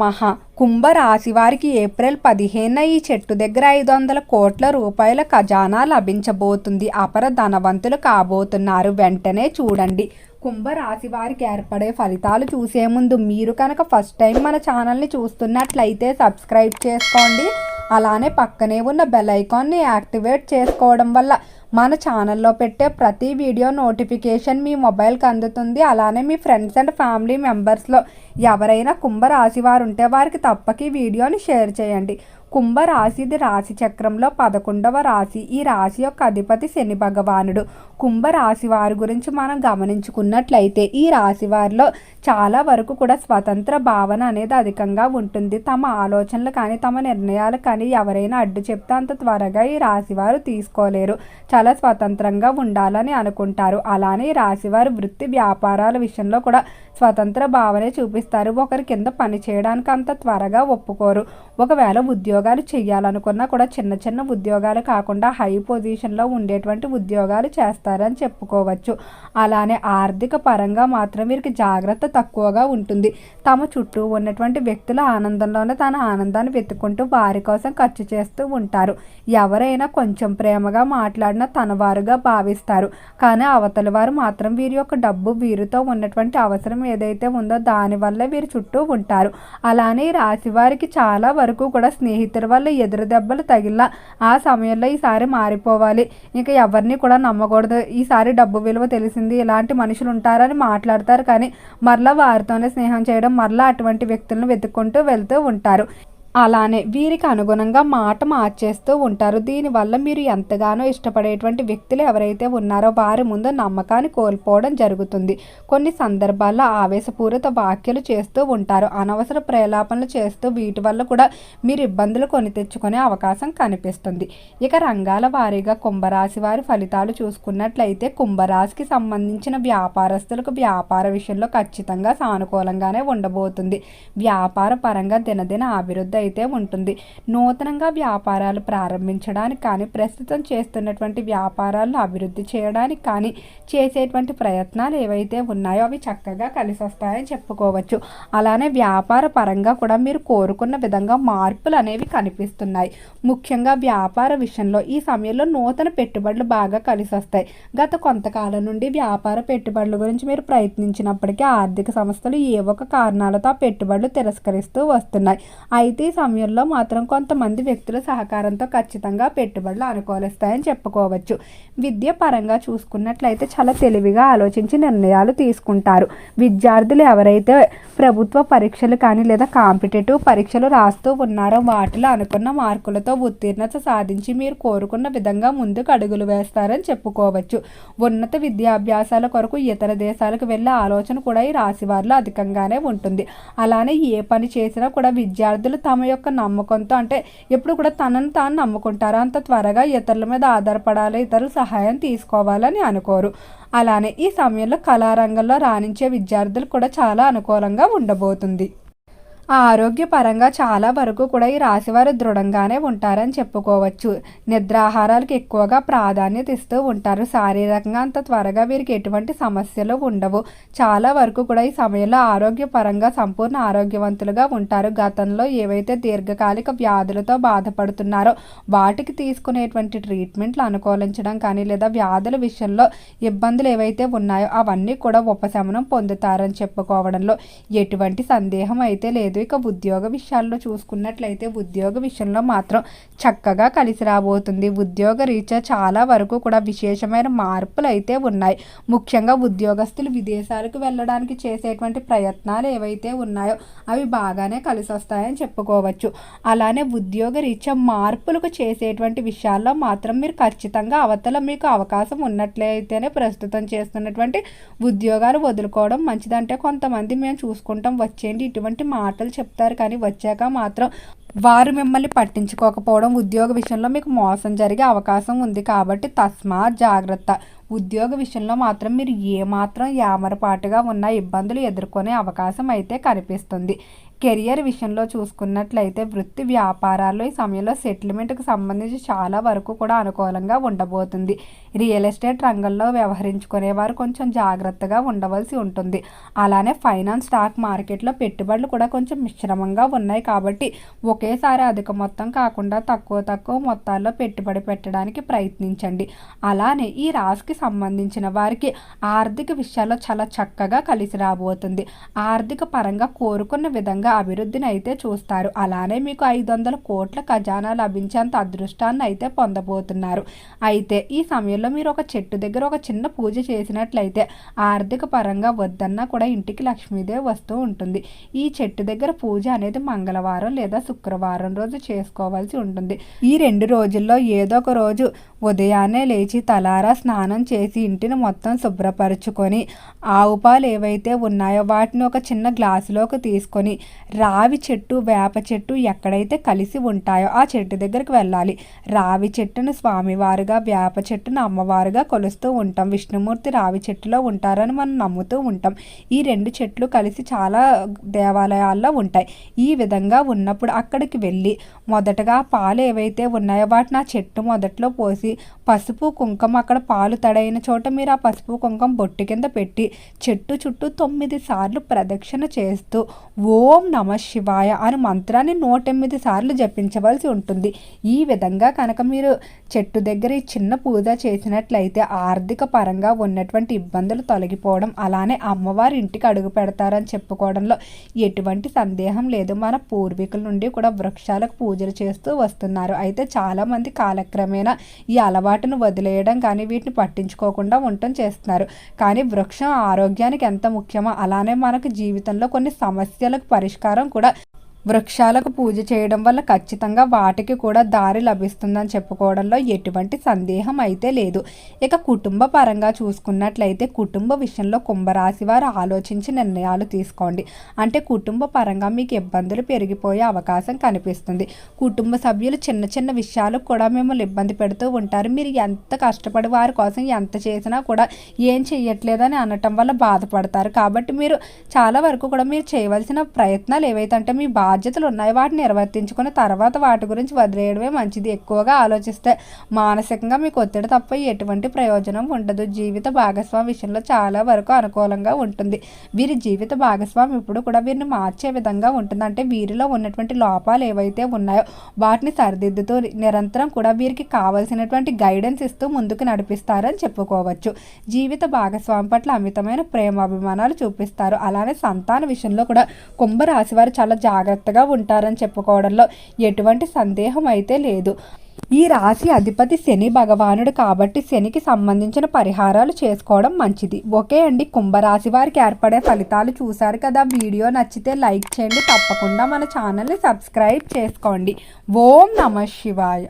మహా కుంభరాశి వారికి ఏప్రిల్ పదిహేన ఈ చెట్టు దగ్గర ఐదు వందల కోట్ల రూపాయల ఖజానా లభించబోతుంది. అపర ధనవంతులు కాబోతున్నారు. వెంటనే చూడండి. కుంభరాశి వారికి ఏర్పడే ఫలితాలు చూసే ముందు మీరు కనుక ఫస్ట్ టైం మన ఛానల్ని చూస్తున్నట్లయితే సబ్స్క్రైబ్ చేసుకోండి. అలానే పక్కనే ఉన్న బెల్ ఐకాన్ని యాక్టివేట్ చేసుకోవడం వల్ల మన ఛానల్లో పెట్టే ప్రతి వీడియో నోటిఫికేషన్ మీ మొబైల్కి అందుతుంది. అలానే మీ ఫ్రెండ్స్ అండ్ ఫ్యామిలీ మెంబర్స్లో ఎవరైనా కుంభరాశి వారు ఉంటే వారికి తప్పక ఈ వీడియోని షేర్ చేయండి. కుంభరాశిది రాశి చక్రంలో పదకొండవ రాశి ఈ రాశి యొక్క అధిపతి శని భగవానుడు. కుంభరాశి వారి గురించి మనం గమనించుకున్నట్లయితే ఈ రాశి వారిలో చాలా వరకు కూడా స్వతంత్ర భావన అనేది అధికంగా ఉంటుంది. తమ ఆలోచనలు కానీ తమ నిర్ణయాలు కానీ ఎవరైనా అడ్డు చెప్తే అంత త్వరగా ఈ రాశి వారు తీసుకోలేరు. చాలా స్వతంత్రంగా ఉండాలని అనుకుంటారు. అలానే ఈ రాశి వారు వృత్తి వ్యాపారాల విషయంలో కూడా స్వతంత్ర భావనే చూపిస్తారు. ఒకరి కింద పని చేయడానికి అంత త్వరగా ఒప్పుకోరు. ఒకవేళ ఉద్యోగాలు చేయాలనుకున్నా కూడా చిన్న చిన్న ఉద్యోగాలు కాకుండా హై పొజిషన్లో ఉండేటువంటి ఉద్యోగాలు చేస్తారని చెప్పుకోవచ్చు. అలానే ఆర్థిక పరంగా మాత్రం వీరికి జాగ్రత్త తక్కువగా ఉంటుంది. తమ చుట్టూ ఉన్నటువంటి వ్యక్తుల ఆనందంలోనే తన ఆనందాన్ని వెతుక్కుంటూ వారి కోసం ఖర్చు చేస్తూ ఉంటారు. ఎవరైనా కొంచెం ప్రేమగా మాట్లాడినా తన వారుగా భావిస్తారు. కానీ అవతలి వారు మాత్రం వీరి యొక్క డబ్బు వీరితో ఉన్నటువంటి అవసరం ఏదైతే ఉందో దానివల్ల వీరు చుట్టూ ఉంటారు. అలానే ఈ రాశి వారికి చాలా వరకు కూడా స్నేహితుల వల్ల ఎదురు దెబ్బలు తగిలా ఆ సమయంలో ఈసారి మారిపోవాలి. ఇంకా ఎవరిని కూడా నమ్మకూడదు. ఈసారి డబ్బు విలువ తెలిసింది ఇలాంటి మనుషులు ఉంటారని మాట్లాడతారు. కానీ మరలా వారితోనే స్నేహం చేయడం మరలా అటువంటి వ్యక్తులను వెతుక్కుంటూ వెళ్తూ ఉంటారు. అలానే వీరికి అనుగుణంగా మాట మార్చేస్తూ ఉంటారు. దీనివల్ల మీరు ఎంతగానో ఇష్టపడేటువంటి వ్యక్తులు ఎవరైతే ఉన్నారో వారి ముందు నమ్మకాన్ని కోల్పోవడం జరుగుతుంది. కొన్ని సందర్భాల్లో ఆవేశపూరిత వ్యాఖ్యలు చేస్తూ ఉంటారు. అనవసర ప్రేలాపనలు చేస్తూ వీటి వల్ల కూడా మీరు ఇబ్బందులు కొని తెచ్చుకునే అవకాశం కనిపిస్తుంది. ఇక రంగాల వారీగా కుంభరాశి వారి ఫలితాలు చూసుకున్నట్లయితే కుంభరాశికి సంబంధించిన వ్యాపారస్తులకు వ్యాపార విషయంలో ఖచ్చితంగా సానుకూలంగానే ఉండబోతుంది. వ్యాపార పరంగా దినదిన అభివృద్ధి అయితే ఉంటుంది. నూతనంగా వ్యాపారాలు ప్రారంభించడానికి కానీ ప్రస్తుతం చేస్తున్నటువంటి వ్యాపారాలను అభివృద్ధి చేయడానికి కానీ చేసేటువంటి ప్రయత్నాలు ఏవైతే ఉన్నాయో అవి చక్కగా కలిసి వస్తాయని చెప్పుకోవచ్చు. అలానే వ్యాపార పరంగా కూడా మీరు కోరుకున్న విధంగా మార్పులు అనేవి కనిపిస్తున్నాయి. ముఖ్యంగా వ్యాపార విషయంలో ఈ సమయంలో నూతన పెట్టుబడులు బాగా కలిసి వస్తాయి గత కొంతకాలం నుండి వ్యాపార పెట్టుబడుల గురించి మీరు ప్రయత్నించినప్పటికీ ఆర్థిక సంస్థలు ఏ ఒక కారణాలతో ఆ పెట్టుబడులు తిరస్కరిస్తూ వస్తున్నాయి. అయితే సమయంలో మాత్రం కొంతమంది వ్యక్తుల సహకారంతో ఖచ్చితంగా పెట్టుబడులు అనుకూలిస్తాయని చెప్పుకోవచ్చు. విద్య పరంగా చూసుకున్నట్లయితే చాలా తెలివిగా ఆలోచించి నిర్ణయాలు తీసుకుంటారు. విద్యార్థులు ఎవరైతే ప్రభుత్వ పరీక్షలు కానీ లేదా కాంపిటేటివ్ పరీక్షలు రాస్తూ ఉన్నారో వాటిలో అనుకున్న మార్కులతో ఉత్తీర్ణత సాధించి మీరు కోరుకున్న విధంగా ముందుకు అడుగులు వేస్తారని చెప్పుకోవచ్చు. ఉన్నత విద్యాభ్యాసాల కొరకు ఇతర దేశాలకు వెళ్ళే ఆలోచన కూడా ఈ రాశివారిలో అధికంగానే ఉంటుంది. అలానే ఏ పని చేసినా కూడా విద్యార్థులు తమ యొక్క నమ్మకంతో అంటే ఎప్పుడు కూడా తనను తాను నమ్ముకుంటారు. అంత త్వరగా ఇతరుల మీద ఆధారపడాలి ఇతరుల సహాయం తీసుకోవాలని అనుకోరు. అలానే ఈ సమయంలో కళారంగంలో రాణించే విద్యార్థులు కూడా చాలా అనుకూలంగా ఉండబోతుంది. ఆరోగ్యపరంగా చాలా వరకు కూడా ఈ రాశివారు దృఢంగానే ఉంటారని చెప్పుకోవచ్చు. నిద్రాహారాలకు ఎక్కువగా ప్రాధాన్యత ఇస్తూ ఉంటారు. శారీరకంగా అంత త్వరగా వీరికి ఎటువంటి సమస్యలు ఉండవు. చాలా వరకు కూడా ఈ సమయంలో ఆరోగ్యపరంగా సంపూర్ణ ఆరోగ్యవంతులుగా ఉంటారు. గతంలో ఏవైతే దీర్ఘకాలిక వ్యాధులతో బాధపడుతున్నారో వాటికి తీసుకునేటువంటి ట్రీట్మెంట్లు అనుకూలించడం కానీ లేదా వ్యాధుల విషయంలో ఇబ్బందులు ఏవైతే ఉన్నాయో అవన్నీ కూడా ఉపశమనం పొందుతారని చెప్పుకోవడంలో ఎటువంటి సందేహం అయితే లేదు. ఇక ఉద్యోగ విషయాల్లో చూసుకున్నట్లయితే ఉద్యోగ విషయంలో మాత్రం చక్కగా కలిసి రాబోతుంది. ఉద్యోగ రీత్యా చాలా వరకు కూడా విశేషమైన మార్పులు అయితే ఉన్నాయి. ముఖ్యంగా ఉద్యోగస్తులు విదేశాలకు వెళ్ళడానికి చేసేటువంటి ప్రయత్నాలు ఏవైతే ఉన్నాయో అవి బాగానే కలిసి వస్తాయని చెప్పుకోవచ్చు. అలానే ఉద్యోగ రీత్యా మార్పులకు చేసేటువంటి విషయాల్లో మాత్రం మీరు ఖచ్చితంగా అవతల మీకు అవకాశం ఉన్నట్లయితేనే ప్రస్తుతం చేస్తున్నటువంటి ఉద్యోగాలు వదులుకోవడం మంచిదంటే కొంతమంది మేము చూసుకుంటాం వచ్చేయండి ఇటువంటి మాటలు చెప్తారు కానీ వచ్చాక మాత్రం వారు మిమ్మల్ని పట్టించుకోకపోవడం ఉద్యోగ విషయంలో మీకు మోసం జరిగే అవకాశం ఉంది కాబట్టి తస్మాత్ జాగ్రత్త. ఉద్యోగ విషయంలో మాత్రం మీరు ఏమాత్రం యామరపాటుగా ఉన్న ఇబ్బందులు ఎదుర్కొనే అవకాశం అయితే కనిపిస్తుంది. కెరియర్ విషయంలో చూసుకున్నట్లయితే వృత్తి వ్యాపారాల్లో ఈ సమయంలో సెటిల్మెంట్కి సంబంధించి చాలా వరకు కూడా అనుకూలంగా ఉండబోతుంది. రియల్ ఎస్టేట్ రంగంలో వ్యవహరించుకునేవారు కొంచెం జాగ్రత్తగా ఉండవలసి ఉంటుంది. అలానే ఫైనాన్స్ స్టాక్ మార్కెట్లో పెట్టుబడులు కూడా కొంచెం మిశ్రమంగా ఉన్నాయి కాబట్టి ఒకేసారి అధిక మొత్తం కాకుండా తక్కువ తక్కువ మొత్తాల్లో పెట్టుబడి పెట్టడానికి ప్రయత్నించండి. అలానే ఈ రాశికి సంబంధించిన వారికి ఆర్థిక విషయాల్లో చాలా చక్కగా కలిసి రాబోతుంది. ఆర్థిక పరంగా కోరుకున్న విధంగా అభివృద్ధిని అయితే చూస్తారు. అలానే మీకు ఐదు వందల కోట్ల ఖజానా లభించేంత అదృష్టాన్ని అయితే పొందబోతున్నారు. అయితే ఈ సమయంలో మీరు ఒక చెట్టు దగ్గర ఒక చిన్న పూజ చేసినట్లయితే ఆర్థిక పరంగా వద్దన్నా కూడా ఇంటికి లక్ష్మీదేవి వస్తూ ఉంటుంది. ఈ చెట్టు దగ్గర పూజ అనేది మంగళవారం లేదా శుక్రవారం రోజు చేసుకోవాల్సి ఉంటుంది. ఈ రెండు రోజుల్లో ఏదో ఒక రోజు ఉదయాన్నే లేచి తలారా స్నానం చేసి ఇంటిని మొత్తం శుభ్రపరుచుకొని ఆవు పాలు ఏవైతే ఉన్నాయో వాటిని ఒక చిన్న గ్లాసులోకి తీసుకొని రావి చెట్టు వేప చెట్టు ఎక్కడైతే కలిసి ఉంటాయో ఆ చెట్టు దగ్గరికి వెళ్ళాలి. రావి చెట్టును స్వామివారుగా వేప చెట్టును అమ్మవారుగా కొలుస్తూ ఉంటాం. విష్ణుమూర్తి రావి చెట్టులో ఉంటారని మనం నమ్ముతూ ఉంటాం. ఈ రెండు చెట్లు కలిసి చాలా దేవాలయాల్లో ఉంటాయి. ఈ విధంగా ఉన్నప్పుడు అక్కడికి వెళ్ళి మొదటగా పాలు ఏవైతే ఉన్నాయో వాటిని ఆ చెట్టు మొదట్లో పోసి పసుపు కుంకుమ అక్కడ పాలు తడైన చోట మీరు ఆ పసుపు కుంకుమ బొట్టు కింద పెట్టి చెట్టు చుట్టూ తొమ్మిది సార్లు ప్రదక్షిణ చేస్తూ ఓం నమ శివాయ అని మంత్రాన్ని నూటెనిమిది సార్లు జపించవలసి ఉంటుంది. ఈ విధంగా కనుక మీరు చెట్టు దగ్గర ఈ చిన్న పూజ చేసినట్లయితే ఆర్థిక పరంగా ఉన్నటువంటి ఇబ్బందులు తొలగిపోవడం అలానే అమ్మవారి ఇంటికి అడుగు పెడతారని చెప్పుకోవడంలో ఎటువంటి సందేహం లేదు. మన పూర్వీకుల నుండి కూడా వృక్షాలకు పూజలు చేస్తూ వస్తున్నారు. అయితే చాలామంది కాలక్రమేణా ఈ అలవాటును వదిలేయడం కానీ వీటిని పట్టించుకోకుండా ఉండటం చేస్తున్నారు. కానీ వృక్షం ఆరోగ్యానికి ఎంత ముఖ్యమో అలానే మనకు జీవితంలో కొన్ని సమస్యలకు పరిష్కారం కూడా వృక్షాలకు పూజ చేయడం వల్ల ఖచ్చితంగా వాటికి కూడా దారి లభిస్తుందని చెప్పుకోవడంలో ఎటువంటి సందేహం అయితే లేదు. ఇక కుటుంబ పరంగా చూసుకున్నట్లయితే కుటుంబ విషయంలో కుంభరాశి వారు ఆలోచించి నిర్ణయాలు తీసుకోండి. అంటే కుటుంబ పరంగా మీకు ఇబ్బందులు పెరిగిపోయే అవకాశం కనిపిస్తుంది. కుటుంబ సభ్యులు చిన్న చిన్న విషయాలకు కూడా మిమ్మల్ని ఇబ్బంది పెడుతూ ఉంటారు. మీరు ఎంత కష్టపడి వారి కోసం ఎంత చేసినా కూడా ఏం చెయ్యట్లేదని అనటం వల్ల బాధపడతారు. కాబట్టి మీరు చాలా వరకు కూడా మీరు చేయవలసిన ప్రయత్నాలు ఏవైతే అంటే మీ బా బాధ్యతలు ఉన్నాయి. వాటిని నిర్వర్తించుకుని తర్వాత వాటి గురించి వదిలేయడమే మంచిది. ఎక్కువగా ఆలోచిస్తే మానసికంగా మీకు ఒత్తిడి తప్ప ఎటువంటి ప్రయోజనం ఉండదు. జీవిత భాగస్వామి విషయంలో చాలా వరకు అనుకూలంగా ఉంటుంది. వీరి జీవిత భాగస్వామి ఇప్పుడు కూడా వీరిని మార్చే విధంగా ఉంటుంది. అంటే వీరిలో ఉన్నటువంటి లోపాలు ఏవైతే ఉన్నాయో వాటిని సరిదిద్దుతూ నిరంతరం కూడా వీరికి కావలసినటువంటి గైడెన్స్ ఇస్తూ ముందుకు నడిపిస్తారని చెప్పుకోవచ్చు. జీవిత భాగస్వామి పట్ల అమితమైన ప్రేమాభిమానాలు చూపిస్తారు. అలానే సంతాన విషయంలో కూడా కుంభరాశి వారు చాలా జాగ్రత్తగా ఉంటారని చెప్పుకోవడంలో ఎటువంటి సందేహం అయితే లేదు. ఈ రాశి అధిపతి శని భగవానుడు కాబట్టి శనికి సంబంధించిన పరిహారాలు చేసుకోవడం మంచిది. ఓకే అండి కుంభరాశి వారికి ఏర్పడే ఫలితాలు చూశారు కదా. వీడియో నచ్చితే లైక్ చేయండి. తప్పకుండా మన ఛానల్ని సబ్స్క్రైబ్ చేసుకోండి. ఓం నమ శివాయ.